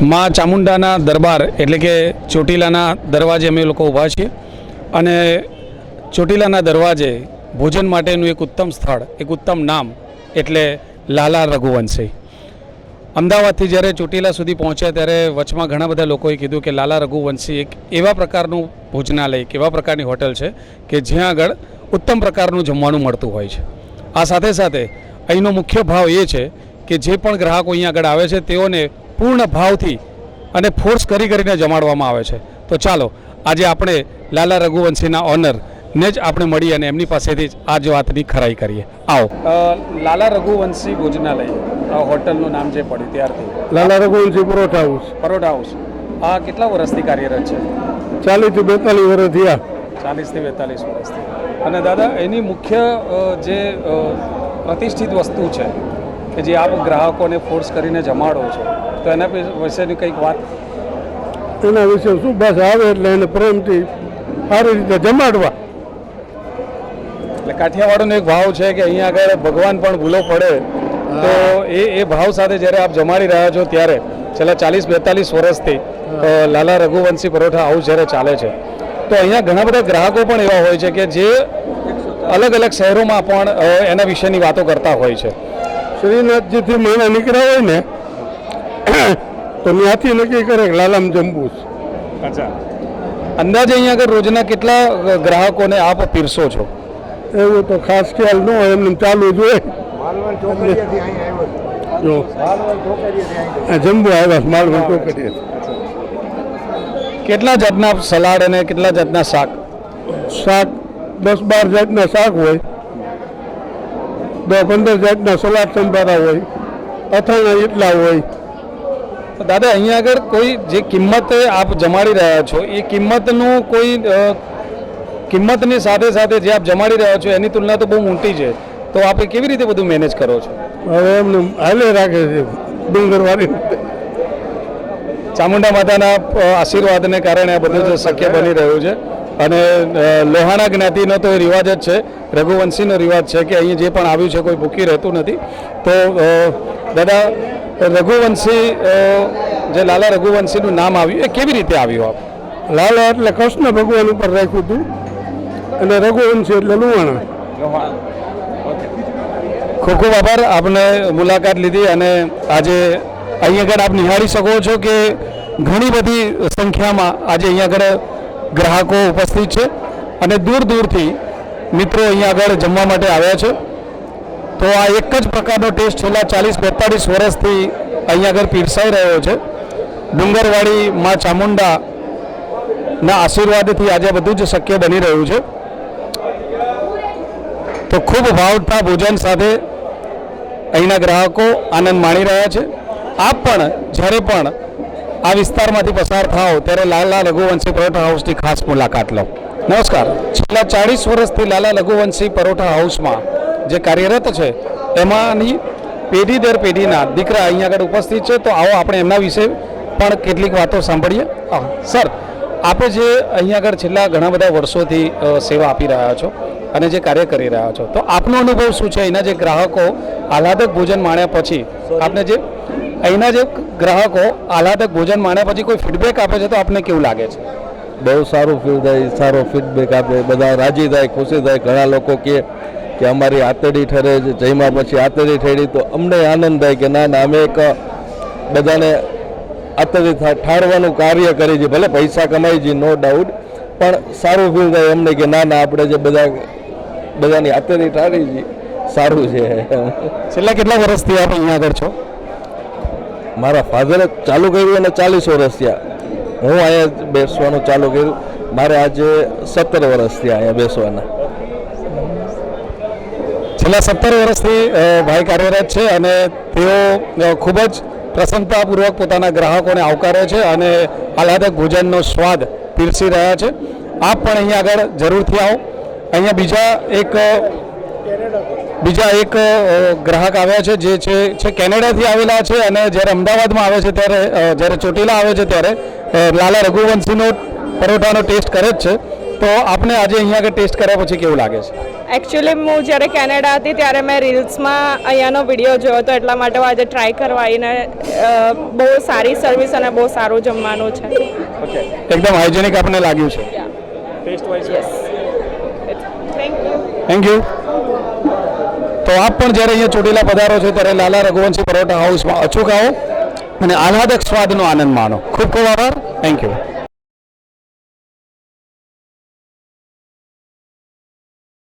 માં ચામુંડાના દરબાર એટલે કે ચોટીલાના દરવાજે અમે લોકો ઊભા છીએ. અને ચોટીલાના દરવાજે ભોજન માટેનું એક ઉત્તમ સ્થળ, એક ઉત્તમ નામ એટલે લાલા રઘુવંશી. અમદાવાદથી જ્યારે ચોટીલા સુધી પહોંચ્યા ત્યારે વચમાં ઘણા બધા લોકોએ કીધું કે લાલા રઘુવંશી એક એવા પ્રકારનું ભોજનાલય, એક એવા પ્રકારની હોટલ છે કે જ્યાં આગળ ઉત્તમ પ્રકારનું જમવાનું મળતું હોય છે. આ સાથે સાથે અહીંનો મુખ્ય ભાવ એ છે કે જે પણ ગ્રાહકો અહીંયા આગળ આવે છે તેઓને પૂર્ણ ભાવથી અને ફોર્સ કરી કરીને જમાડવામાં આવે છે. તો ચાલો આજે આપણે લાલા રઘુવંશીના ઓનર ને જ આપણે મળી અને એમની પાસેથી જ આ જ વાતની ખરાઈ કરીએ. આવો. લાલા રઘુવંશી ભોજનાલય હોટલનું નામ જે પડ્યું ત્યારથી. લાલા રઘુવંશી પરોઠા હાઉસ પરોઠા હાઉસ આ કેટલા વર્ષથી કાર્યરત છે? ચાલીસથી બેતાલીસ વર્ષ થયા. ચાલીસથી બેતાલીસ વર્ષથી. અને દાદા એની મુખ્ય જે પ્રતિષ્ઠિત વસ્તુ છે કે જે આપ ગ્રાહકોને ફોર્સ કરીને જમાડો છો. તો એના વિશેની કંઈક વાત? એના વિશે શું બસ આવે એટલે એને પ્રેમથી સારી રીતે જમાડવા. એટલે કાઠિયાવાડનો એક ભાવ છે કે અહીંયા આગળ ભગવાન પણ ભૂલો પડે તો એ એ ભાવ સાથે જ્યારે આપ જમાડી રહ્યા છો ત્યારે છેલ્લા ચાલીસ બેતાલીસ વર્ષથી લાલા રઘુવંશી પરોઠા હાઉસ જ્યારે ચાલે છે તો અહીંયા ઘણા બધા ગ્રાહકો પણ એવા હોય છે કે જે અલગ અલગ શહેરોમાં પણ એના વિશેની વાતો કરતા હોય છે. શ્રીનાથજીથી માણા નીકળ્યા હોય ને તો ત્યાંથી નક્કી કરે લાલામ જંબુ અચ્છા. અંદાજે અહીંયા આગળ રોજના કેટલા ગ્રાહકોને આપ પીરસો છો? એવું તો ખાસ ખ્યાલ ન હોય એમને ચાલુ જ હોય. જો. આવ્યા છે માલવણ ચોકડીએ. કેટલા જાતના સલાડ અને કેટલા જાતના શાક? શાક દસ બાર જાતના શાક હોય. દસ પંદર જાતના સલાડ સંભારા હોય અથાણા એટલા હોય. દાદા અહીંયા આગળ કોઈ જે કિંમત આપ જમાડી રહ્યા છો એ કિંમતનું કોઈ કિંમતની સાથે સાથે જે આપ જમાડી રહ્યા છો એની તુલના તો બહુ મોટી છે. તો આપ કેવી રીતે બધું મેનેજ કરો છો? હવે એમને હાલે રાખે છે ડુંગરવાળી. ચામુંડા માતાના આશીર્વાદને કારણે આ બધું શક્ય બની રહ્યું છે. અને લોહાણા જ્ઞાતિનો તો એ રિવાજ જ છે. રઘુવંશીનો રિવાજ છે કે અહીં જે પણ આવ્યું છે કોઈ ભૂખી રહેતું નથી. તો દાદા રઘુવંશી જે લાલા રઘુવંશીનું નામ આવ્યું એ કેવી રીતે આવ્યું આપ? લાલા એટલે કૃષ્ણ ભગવાન ઉપર રાખ્યું હતું. અને રઘુવંશી એટલે લુવાણા ખૂબ ખૂબ આભાર. આપને મુલાકાત લીધી અને આજે અહીં આગળ આપ નિહાળી શકો છો કે ઘણી બધી સંખ્યામાં આજે અહીંયા આગળ ગ્રાહકો ઉપસ્થિત છે અને દૂર દૂરથી મિત્રો અહીંયા આગળ જમવા માટે આવ્યા છે. તો આ એક જ પ્રકારનો ટેસ્ટ છેલ્લા ચાલીસ બેતાળીસ વર્ષથી અહીંયા આગળ પીરસાઈ રહ્યો છે. ડુંગરવાડી માં ચામુંડા ના આશીર્વાદથી આજે બધું જ શક્ય બની રહ્યું છે. તો ખૂબ ભાવતા ભોજન સાથે અહીંના ગ્રાહકો આનંદ માણી રહ્યા છે. આપ પણ જ્યારે પણ આ વિસ્તારમાંથી પસાર થાઓ ત્યારે લાલા લઘુવંશી પરોઠા હાઉસની ખાસ મુલાકાત લો. નમસ્કાર. છેલ્લા ચાળીસ વર્ષથી લાલા લઘુવંશી પરોઠા હાઉસમાં જે કાર્યરત છે એમાંની પેઢી દર પેઢીના દીકરા અહીંયા આગળ ઉપસ્થિત છે તો આવો આપણે એમના વિશે પણ કેટલીક વાતો સાંભળીએ. સર આપે જે અહીંયા આગળ છેલ્લા ઘણા બધા વર્ષોથી સેવા આપી રહ્યા છો અને જે કાર્ય કરી રહ્યા છો તો આપનો અનુભવ શું છે? એના જે ગ્રાહકો આહલાદક ભોજન માણ્યા પછી આપને જે અહીંના જે ગ્રાહકો આહલાદક ભોજન માણ્યા પછી કોઈ ફીડબેક આપે છે તો આપને કેવું લાગે છે? બહુ સારું ફીલ થાય સારો ફીડબેક આપે બધા રાજી થાય ખુશી થાય. ઘણા લોકો કહે કે અમારી આતડી ઠરે છે જઈમાં પછી આતડી ઠરી તો અમને આનંદ થાય કે ના ના અમે એક બધાને આતડી ઠારવાનું કાર્ય કરી છે ભલે પૈસા કમાઈ છે નો ડાઉટ પણ સારું ફીલ થાય અમને કે ના ના આપણે જે બધા બધાની આતડી ઠારી છે સારું છે. છેલ્લા કેટલા વર્ષથી આપ અહીંયા આગળ છો? મારા ફાધરે ચાલુ કર્યું અને ચાલીસ વર્ષ થયા. હું અહીંયા બેસવાનું ચાલુ કર્યું. મારે આજે સત્તર વર્ષ થયા અહીંયા બેસવાના. છેલ્લા સત્તર વર્ષથી ભાઈ કાર્યરત છે અને તેઓ ખૂબ જ પ્રસન્નતાપૂર્વક પોતાના ગ્રાહકોને આવકારે છે અને આહલાદક ભોજનનો સ્વાદ પીરસી રહ્યા છે. આપ પણ અહીંયા આગળ જરૂરથી આવો. અહીંયા બીજા એક બીજા એક ગ્રાહક આવ્યા છે જે છે કેનેડાથી આવેલા છે અને જ્યારે અમદાવાદમાં આવે છે ત્યારે જ્યારે ચોટીલા આવે છે ત્યારે લાલા રઘુવંશીનો પરોઠાનો ટેસ્ટ કરે જ છે. તો આપને આજે અહીંયા આગળ ટેસ્ટ કર્યા પછી કેવું લાગે છે? એકચ્યુઅલી હું જ્યારે કેનેડા હતી ત્યારે મેં રીલ્સમાં અહીંયાનો વીડિયો જોયો હતો એટલા માટે હું આજે ટ્રાય કરવા આવીને બહુ સારી સર્વિસ અને બહુ સારું જમવાનું છે. એકદમ હાઇજેનિક આપને લાગ્યું છે. ટેસ્ટ વાઇઝ થેન્ક યુ તો આપ પણ જ્યારે અહીંયા ચોટીલા પધારો છો ત્યારે લાલા રઘુવંશી પરોઠા હાઉસમાં અચૂક આવો અને આહલાદક સ્વાદનો આનંદ માણો. ખૂબ ખૂબ આભાર. Thank you